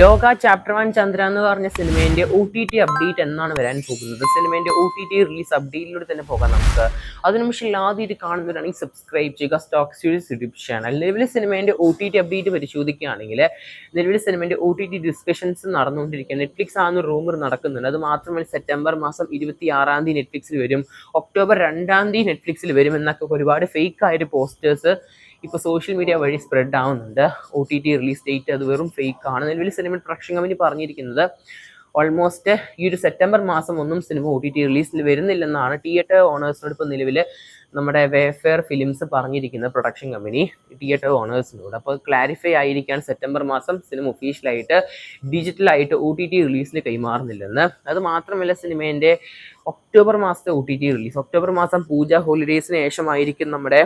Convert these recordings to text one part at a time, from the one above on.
ലോക chapter one Chandra എന്ന് പറഞ്ഞ സിനിമേന്റെ ഒ ടി ടി അപ്ഡേറ്റ് എന്നാണ് വരാൻ പോകുന്നത്. സിനിമേന്റെ ഒ ടി ടി റിലീസ് അപ്ഡേറ്റിലൂടെ തന്നെ പോകാം നമുക്ക്. അതിന് ആദ്യം ഇത് കാണുന്നവരാണെങ്കിൽ സബ്സ്ക്രൈബ് ചെയ്യുക സ്റ്റോക്ക് സീരീസ് യൂട്യൂബ് ചാനൽ നിലവിലെ സിനിമേന്റെ ഒ ടി ടി അപ്ഡേറ്റ് പരിശോധിക്കുകയാണെങ്കിൽ നിലവിലെ സിനിമേന്റെ ഒ ടി ടി ഡിസ്കഷൻസ് നടന്നുകൊണ്ടിരിക്കുക നെറ്റ്ഫ്ലിക്സ് ആണ് റൂമർ നടക്കുന്നുണ്ട്. അത് മാത്രമല്ല സെപ്റ്റംബർ മാസം ഇരുപത്തി ആറാം തീയതി നെറ്റ്ഫ്ലിക്സിൽ വരും. ഒക്ടോബർ രണ്ടാം തീയതി നെറ്റ്ഫ്ലിക്സിൽ വരും എന്നൊക്കെ ഒരുപാട് ഫേക്ക് ആയിട്ട് പോസ്റ്റേഴ്സ് ഇപ്പോൾ സോഷ്യൽ മീഡിയ വഴി സ്പ്രെഡ് ആവുന്നുണ്ട്. O T T release date അത് വെറും ഫേക്ക് ആണ്. നിലവിൽ സിനിമ പ്രൊഡക്ഷൻ കമ്പനി പറഞ്ഞിരിക്കുന്നത് ഓൾമോസ്റ്റ് ഈ ഒരു സെപ്റ്റംബർ മാസം ഒന്നും സിനിമ ഒ ടി ടി റിലീസിൽ വരുന്നില്ലെന്നാണ് തിയേറ്റർ ഓണേഴ്സിനോട് ഇപ്പോൾ നിലവിൽ നമ്മുടെ വേഫെയർ ഫിലിംസ് പറഞ്ഞിരിക്കുന്നത് പ്രൊഡക്ഷൻ കമ്പനി തിയേറ്റർ ഓണേഴ്സിനോട് അപ്പോൾ ക്ലാരിഫൈ ആയിരിക്കാൻ സെപ്റ്റംബർ മാസം സിനിമ ഒഫീഷ്യലായിട്ട് ഡിജിറ്റലായിട്ട് ഒ ടി ടി റിലീസിന് കൈമാറുന്നില്ലെന്ന്. അത് മാത്രമല്ല സിനിമേന്റെ ഒക്ടോബർ മാസത്തെ O T T release October മാസം പൂജ ഹോളിഡേയ്സിന് ശേഷമായിരിക്കും നമ്മുടെ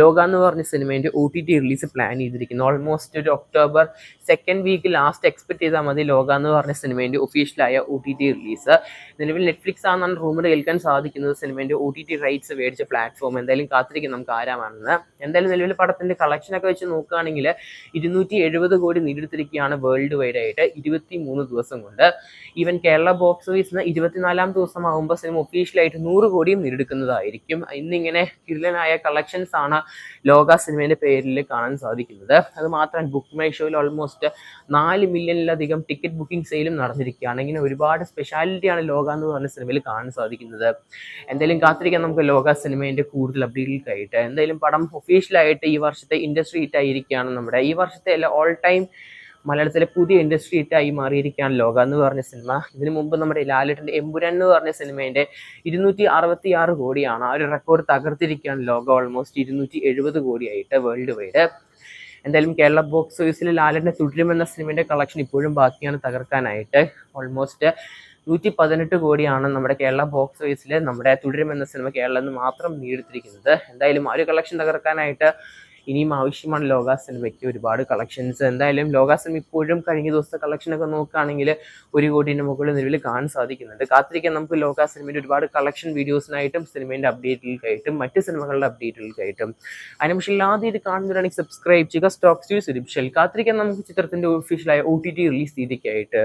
ലോക എന്ന് പറഞ്ഞ സിനിമേന്റെ O T T release plan ചെയ്തിരിക്കുന്നു. ഓൾമോസ്റ്റ് ഒരു October second week last expect ചെയ്താൽ മതി ലോക എന്ന് പറഞ്ഞ സിനിമേന്റെ ഒഫീഷ്യലായ ഒ ടി ടി റിലീസ് നിലവിൽ നെറ്റ്ഫ്ലിക്സ് ആണെന്നാണ് റൂമർ കേൾക്കാൻ സാധിക്കുന്നത്. സിനിമേന്റെ ഒ ടി ടി റൈറ്റ്സ് മേടിച്ച പ്ലാറ്റ്ഫോം എന്തായാലും കാത്തിരിക്കും നമുക്ക് ആരാമാണെന്ന്. എന്തായാലും നിലവിൽ പടത്തിന്റെ കളക്ഷനൊക്കെ വെച്ച് നോക്കുകയാണെങ്കിൽ ഇരുന്നൂറ്റി എഴുപത് കോടി നേടിയെടുത്തിരിക്കുകയാണ് വേൾഡ് വൈഡ് ആയിട്ട് ഇരുപത്തി മൂന്ന് ദിവസം കൊണ്ട്. ഈവൻ കേരള ബോക്സ് ഓഫീസിന് ഇരുപത്തിനാലാം ദിവസമാകുമ്പോൾ സിനിമ ഒഫീഷ്യലായിട്ട് നൂറ് കോടിയും നേടിയെടുക്കുന്നതായിരിക്കും. ഇന്നിങ്ങനെ കിരലനായ കളക്ഷൻസ് ആണ് ലോക സിനിമേന്റെ പേരിൽ കാണാൻ സാധിക്കുന്നത്. അത് മാത്രം ബുക്ക് മൈ ഷോയിൽ ഓൾമോസ്റ്റ് നാല് മില്യണിലധികം ടിക്കറ്റ് ബുക്കിംഗ് സെയിലും നടന്നിരിക്കുകയാണ്. ഇങ്ങനെ ഒരുപാട് സ്പെഷ്യാലിറ്റിയാണ് ലോക എന്ന് പറഞ്ഞ സിനിമയിൽ കാണാൻ സാധിക്കുന്നത്. എന്തായാലും കാത്തിരിക്കാൻ നമുക്ക് ലോക സിനിമേന്റെ കൂടുതൽ അപ്ഡേറ്റുകൾക്കായിട്ട് എന്തായാലും പടം ഒഫീഷ്യലായിട്ട് ഈ വർഷത്തെ ഇൻഡസ്ട്രി ഹിറ്റ് ആയിരിക്കുകയാണ് നമ്മുടെ ഈ വർഷത്തെ അല്ല ഓൾ ടൈം മലയാളത്തിലെ പുതിയ ഇൻഡസ്ട്രി ഹിറ്റായി മാറിയിരിക്കുകയാണ് ലോക എന്ന് പറഞ്ഞ സിനിമ ഇതിനു മുമ്പ് നമ്മുടെ ലാലേട്ടന്റെ എമ്പുരൻ എന്ന് പറഞ്ഞ സിനിമേന്റെ ഇരുന്നൂറ്റി അറുപത്തി ആറ് കോടിയാണ് ആ ഒരു റെക്കോർഡ് തകർത്തിരിക്കുകയാണ് ലോക. ഓൾമോസ്റ്റ് ഇരുന്നൂറ്റി എഴുപത് കോടിയായിട്ട് വേൾഡ് വൈഡ് എന്തായാലും കേരള ബോക്സ് ഓഫീസിൽ ലാലിന്റെ തുടരുമെന്ന സിനിമയുടെ കളക്ഷൻ ഇപ്പോഴും ബാക്കിയാണ് തകർക്കാനായിട്ട്. ഓൾമോസ്റ്റ് നൂറ്റി പതിനെട്ട് കോടിയാണ് നമ്മുടെ കേരള ബോക്സ് ഓഫീസിൽ നമ്മുടെ തുടരുമെന്ന സിനിമ കേരളം എന്ന് മാത്രം നേടിയെടുത്തിരിക്കുന്നത്. എന്തായാലും ആ ഒരു കളക്ഷൻ തകർക്കാനായിട്ട് ഇനിയും ആവശ്യമാണ് ലോക സിനിമയ്ക്ക് ഒരുപാട് കളക്ഷൻസ് എന്തായാലും ലോക സിനിമ ഇപ്പോഴും കഴിഞ്ഞ ദിവസത്തെ കളക്ഷനൊക്കെ നോക്കുകയാണെങ്കിൽ ഒരു കോടിന്റെ മുകളിൽ നിലവിൽ കാണാൻ സാധിക്കുന്നുണ്ട്. കാത്തിരിക്കാൻ നമുക്ക് ലോക സിനിമയുടെ ഒരുപാട് കളക്ഷൻ വീഡിയോസിനായിട്ടും സിനിമേന്റെ അപ്ഡേറ്റുകൾക്കായിട്ടും മറ്റ് സിനിമകളുടെ അപ്ഡേറ്റുകൾക്കായിട്ടും അതിന് പക്ഷേ ആദ്യമായിട്ട് കാണുന്നവരാണെങ്കിൽ സബ്സ്ക്രൈബ് ചെയ്യുക. സ്റ്റോക്സ് ഡിപ്ഷൽ കാത്തിരിക്കാൻ നമുക്ക് ചിത്രത്തിന്റെ ഒഫീഷ്യലായ ഒ ടി ടി റിലീസ് തീയതിക്കായിട്ട്.